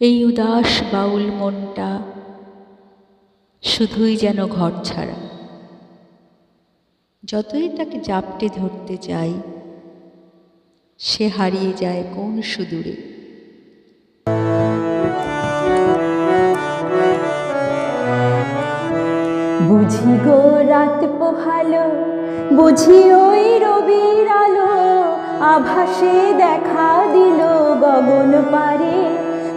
এই উদাস বাউল মনটা শুধুই যেন ঘর ছাড়া। যতই তাকে জাপটে ধরতে চাই, সে হারিয়ে যায় কোন সুদূরে। বুঝি গো রাত পোহালো, বুঝি ওই রবির আলো, আভাসে দেখা দিল গগন পারে।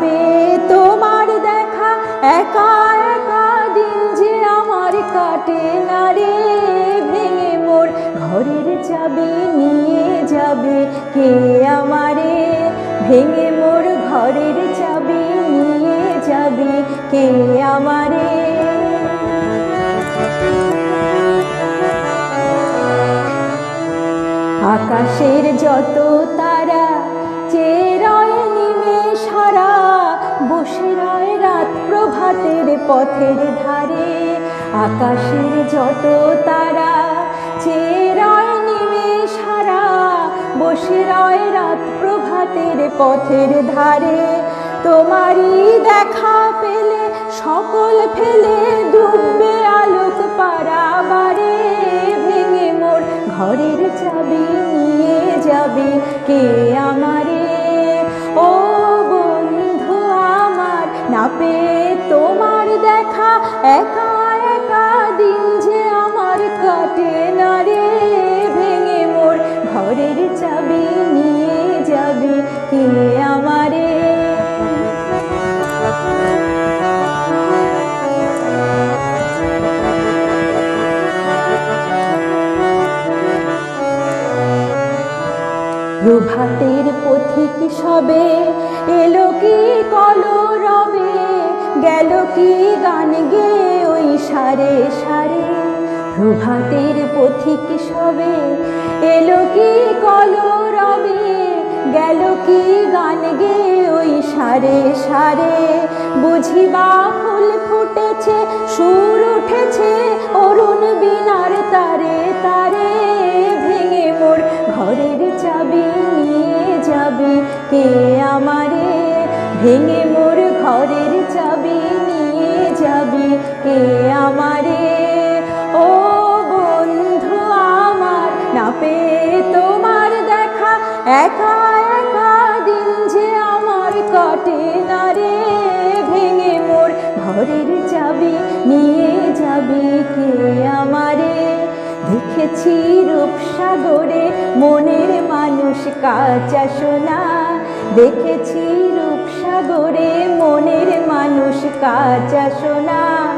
পেয়ে তোমার দেখা, একা একা দিন যে আমার কাটে না রে। ভেঙে মোর ঘরের চাবি নিয়ে যাবে কে আমারে? ভেঙে মোর ঘরের চাবি নিয়ে যাবে কে আমারে? আকাশের যত তারা প্রভাতের পথের ধারে, আকাশের যত তারা, চেরায় নিমে সারা বসে রয় রাত প্রভাতের পথের ধারে। তোমারই দেখা পেলে, সকল ফেলে ডুববে একা একা দিন যে আমার কাটে না রে, ভেঙে মোর ঘরের চাবি নিয়ে যাবে কে আমারে? প্রভাতের পথিক সবে এলো কি কি গান গে ওই সারে সারে। প্রভাতের পথিক সবে এলো কি কলো রবে গেল কি গান গে ওই সারে সারে? বুঝিবা ফুল ফুটেছে, সুর উঠেছে, অরুণ বিনার তারে তারে। ভেঙে মোর ঘরের চাবি নিয়ে যাবে কে আমারে? ভেঙে যাবে কে আমারে? ও বন্ধু আমার, না পেয়ে তোমার দেখা, একা একা দিন যে আমার কাটে না রে। ভেঙে মোর ঘরের চাবি, নিয়ে যাবি কে আমারে? দেখেছি রূপসাগরে মনের মানুষ কাঁচা সোনা। দেখেছি রূপসাগরে মনের মানুষ কাঁচা সোনা।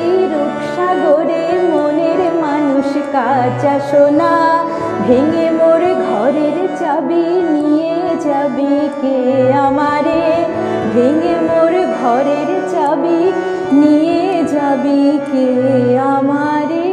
কাঁচা সোনা, ভেঙে মোর ঘরের চাবি নিয়ে যাবি কে আমারে? ভেঙে মোর ঘরের চাবি নিয়ে যাবি কে আমারে?